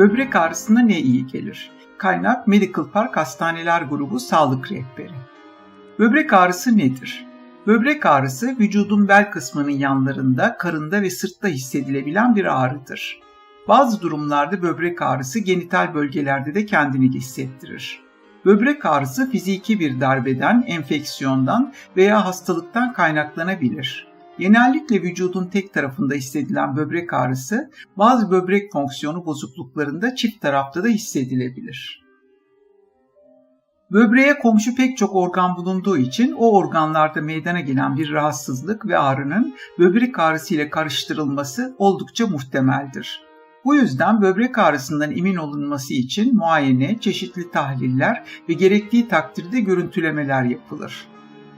Böbrek ağrısına ne iyi gelir? Kaynak Medical Park Hastaneler Grubu Sağlık Rehberi. Böbrek ağrısı nedir? Böbrek ağrısı vücudun bel kısmının yanlarında, karında ve sırtta hissedilebilen bir ağrıdır. Bazı durumlarda böbrek ağrısı genital bölgelerde de kendini hissettirir. Böbrek ağrısı fiziki bir darbeden, enfeksiyondan veya hastalıktan kaynaklanabilir. Genellikle vücudun tek tarafında hissedilen böbrek ağrısı bazı böbrek fonksiyonu bozukluklarında çift tarafta da hissedilebilir. Böbreğe komşu pek çok organ bulunduğu için o organlarda meydana gelen bir rahatsızlık ve ağrının böbrek ağrısı ile karıştırılması oldukça muhtemeldir. Bu yüzden böbrek ağrısından emin olunması için muayene, çeşitli tahliller ve gerektiği takdirde görüntülemeler yapılır.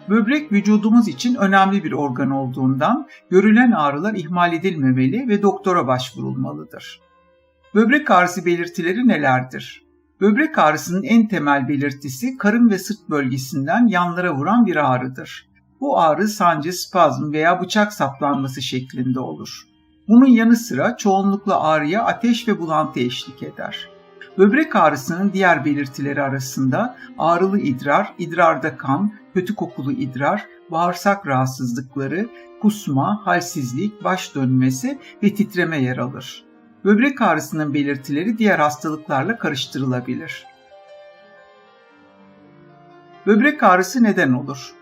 Böbrek vücudumuz için önemli bir organ olduğundan görülen ağrılar ihmal edilmemeli ve doktora başvurulmalıdır. Böbrek ağrısı belirtileri nelerdir? Böbrek ağrısının en temel belirtisi karın ve sırt bölgesinden yanlara vuran bir ağrıdır. Bu ağrı sancı, spazm veya bıçak saplanması şeklinde olur. Bunun yanı sıra çoğunlukla ağrıya ateş ve bulantı eşlik eder. Böbrek ağrısının diğer belirtileri arasında ağrılı idrar, idrarda kan, kötü kokulu idrar, bağırsak rahatsızlıkları, kusma, halsizlik, baş dönmesi ve titreme yer alır. Böbrek ağrısının belirtileri diğer hastalıklarla karıştırılabilir. Böbrek ağrısı neden olur?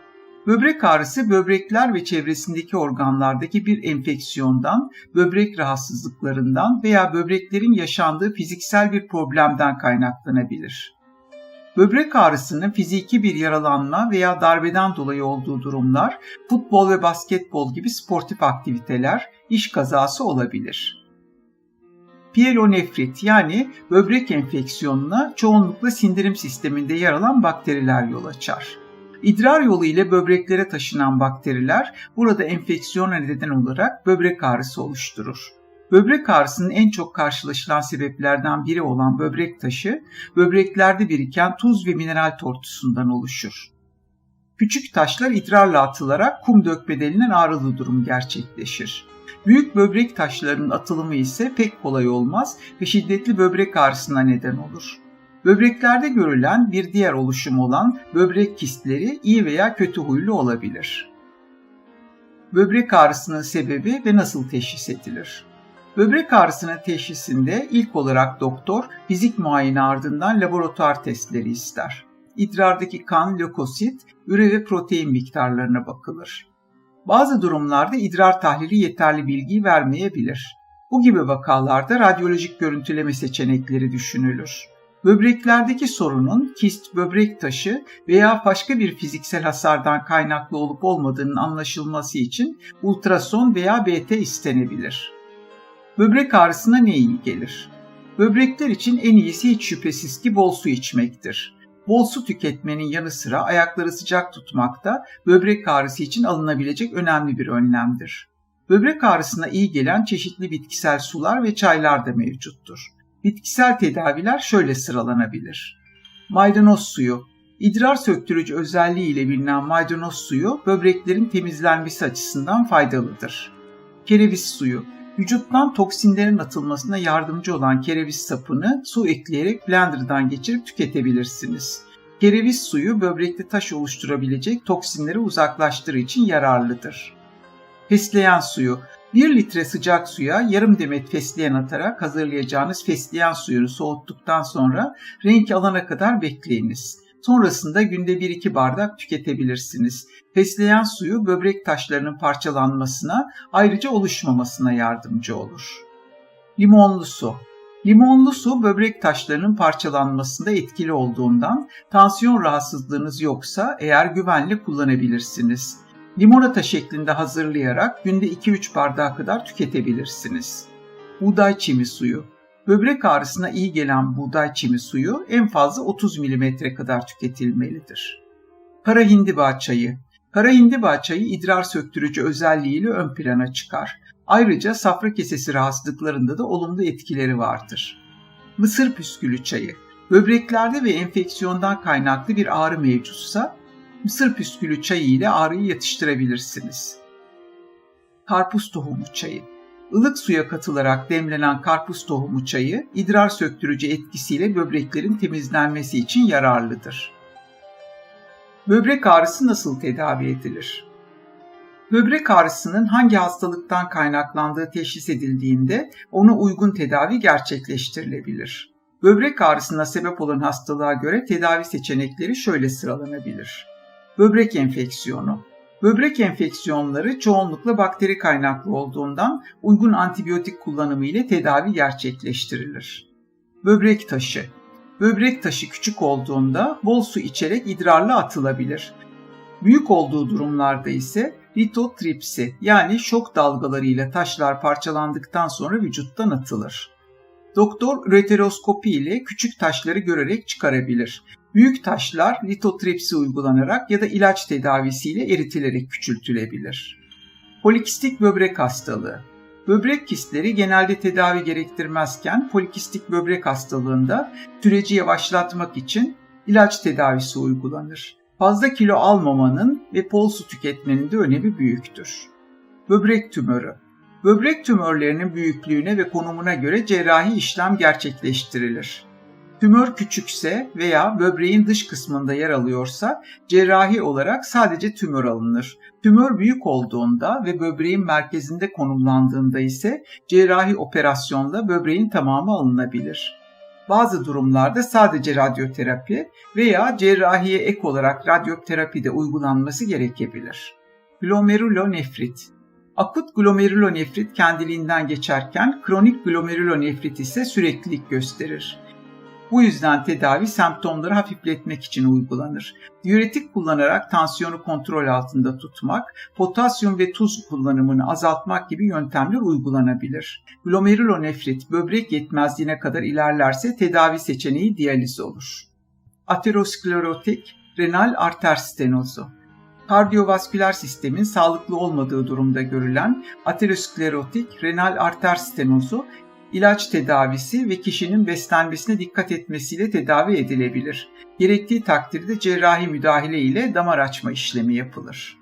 Böbrek ağrısı böbrekler ve çevresindeki organlardaki bir enfeksiyondan, böbrek rahatsızlıklarından veya böbreklerin yaşandığı fiziksel bir problemden kaynaklanabilir. Böbrek ağrısının fiziki bir yaralanma veya darbeden dolayı olduğu durumlar, futbol ve basketbol gibi sportif aktiviteler, iş kazası olabilir. Pyelonefrit yani böbrek enfeksiyonuna çoğunlukla sindirim sisteminde yer alan bakteriler yol açar. İdrar yolu ile böbreklere taşınan bakteriler burada enfeksiyona neden olarak böbrek ağrısı oluşturur. Böbrek ağrısının en çok karşılaşılan sebeplerden biri olan böbrek taşı, böbreklerde biriken tuz ve mineral tortusundan oluşur. Küçük taşlar idrarla atılarak kum dökme denilen ağrılı durum gerçekleşir. Büyük böbrek taşlarının atılımı ise pek kolay olmaz ve şiddetli böbrek ağrısına neden olur. Böbreklerde görülen bir diğer oluşum olan böbrek kistleri iyi veya kötü huylu olabilir. Böbrek ağrısının sebebi ve nasıl teşhis edilir? Böbrek ağrısının teşhisinde ilk olarak doktor fizik muayene ardından laboratuvar testleri ister. İdrardaki kan, lökosit, üre ve protein miktarlarına bakılır. Bazı durumlarda idrar tahlili yeterli bilgiyi vermeyebilir. Bu gibi vakalarda radyolojik görüntüleme seçenekleri düşünülür. Böbreklerdeki sorunun kist, böbrek taşı veya başka bir fiziksel hasardan kaynaklı olup olmadığının anlaşılması için ultrason veya BT istenebilir. Böbrek ağrısına ne iyi gelir? Böbrekler için en iyisi hiç şüphesiz ki bol su içmektir. Bol su tüketmenin yanı sıra ayakları sıcak tutmak da böbrek ağrısı için alınabilecek önemli bir önlemdir. Böbrek ağrısına iyi gelen çeşitli bitkisel sular ve çaylar da mevcuttur. Bitkisel tedaviler şöyle sıralanabilir. Maydanoz suyu, idrar söktürücü özelliği ile bilinen maydanoz suyu böbreklerin temizlenmesi açısından faydalıdır. Kereviz suyu, vücuttan toksinlerin atılmasına yardımcı olan kereviz sapını su ekleyerek blenderdan geçirip tüketebilirsiniz. Kereviz suyu böbrekte taş oluşturabilecek toksinleri uzaklaştırır için yararlıdır. Fesleğen suyu 1 litre sıcak suya yarım demet fesleğen atarak hazırlayacağınız fesleğen suyunu soğuttuktan sonra renk alana kadar bekleyiniz. Sonrasında günde 1-2 bardak tüketebilirsiniz. Fesleğen suyu böbrek taşlarının parçalanmasına ayrıca oluşmamasına yardımcı olur. Limonlu su Limonlu su böbrek taşlarının parçalanmasında etkili olduğundan tansiyon rahatsızlığınız yoksa eğer güvenli kullanabilirsiniz limonata şeklinde hazırlayarak günde 2-3 bardağı kadar tüketebilirsiniz. Buğday çimi suyu Böbrek ağrısına iyi gelen buğday çimi suyu en fazla 30 mm kadar tüketilmelidir. Kara hindiba çayı Kara hindiba çayı idrar söktürücü özelliğiyle ön plana çıkar. Ayrıca safra kesesi rahatsızlıklarında da olumlu etkileri vardır. Mısır püskülü çayı Böbreklerde ve enfeksiyondan kaynaklı bir ağrı mevcutsa mısır püskülü çayı ile ağrıyı yatıştırabilirsiniz. Karpuz tohumu çayı ılık suya katılarak demlenen karpuz tohumu çayı idrar söktürücü etkisiyle böbreklerin temizlenmesi için yararlıdır. Böbrek ağrısı nasıl tedavi edilir? Böbrek ağrısının hangi hastalıktan kaynaklandığı teşhis edildiğinde ona uygun tedavi gerçekleştirilebilir. Böbrek ağrısına sebep olan hastalığa göre tedavi seçenekleri şöyle sıralanabilir. Böbrek enfeksiyonu. Böbrek enfeksiyonları çoğunlukla bakteri kaynaklı olduğundan uygun antibiyotik kullanımı ile tedavi gerçekleştirilir. Böbrek taşı. Böbrek taşı küçük olduğunda bol su içerek idrarla atılabilir. Büyük olduğu durumlarda ise litotripsi yani şok dalgalarıyla taşlar parçalandıktan sonra vücuttan atılır. Doktor üreteroskopi ile küçük taşları görerek çıkarabilir. Büyük taşlar litotripsi uygulanarak ya da ilaç tedavisiyle eritilerek küçültülebilir. Polikistik böbrek hastalığı Böbrek kistleri genelde tedavi gerektirmezken polikistik böbrek hastalığında süreci yavaşlatmak için ilaç tedavisi uygulanır. Fazla kilo almamanın ve bol su tüketmenin de önemi büyüktür. Böbrek tümörü Böbrek tümörlerinin büyüklüğüne ve konumuna göre cerrahi işlem gerçekleştirilir. Tümör küçükse veya böbreğin dış kısmında yer alıyorsa cerrahi olarak sadece tümör alınır. Tümör büyük olduğunda ve böbreğin merkezinde konumlandığında ise cerrahi operasyonla böbreğin tamamı alınabilir. Bazı durumlarda sadece radyoterapi veya cerrahiye ek olarak radyoterapi de uygulanması gerekebilir. Glomerulonefrit Akut glomerulonefrit kendiliğinden geçerken kronik glomerulonefrit ise süreklilik gösterir. Bu yüzden tedavi semptomları hafifletmek için uygulanır. Diüretik kullanarak tansiyonu kontrol altında tutmak, potasyum ve tuz kullanımını azaltmak gibi yöntemler uygulanabilir. Glomerulonefrit böbrek yetmezliğine kadar ilerlerse tedavi seçeneği diyaliz olur. Aterosklerotik renal arter stenozu kardiyovasküler sistemin sağlıklı olmadığı durumda görülen aterosklerotik renal arter stenozu ilaç tedavisi ve kişinin beslenmesine dikkat etmesiyle tedavi edilebilir. Gerektiği takdirde cerrahi müdahale ile damar açma işlemi yapılır.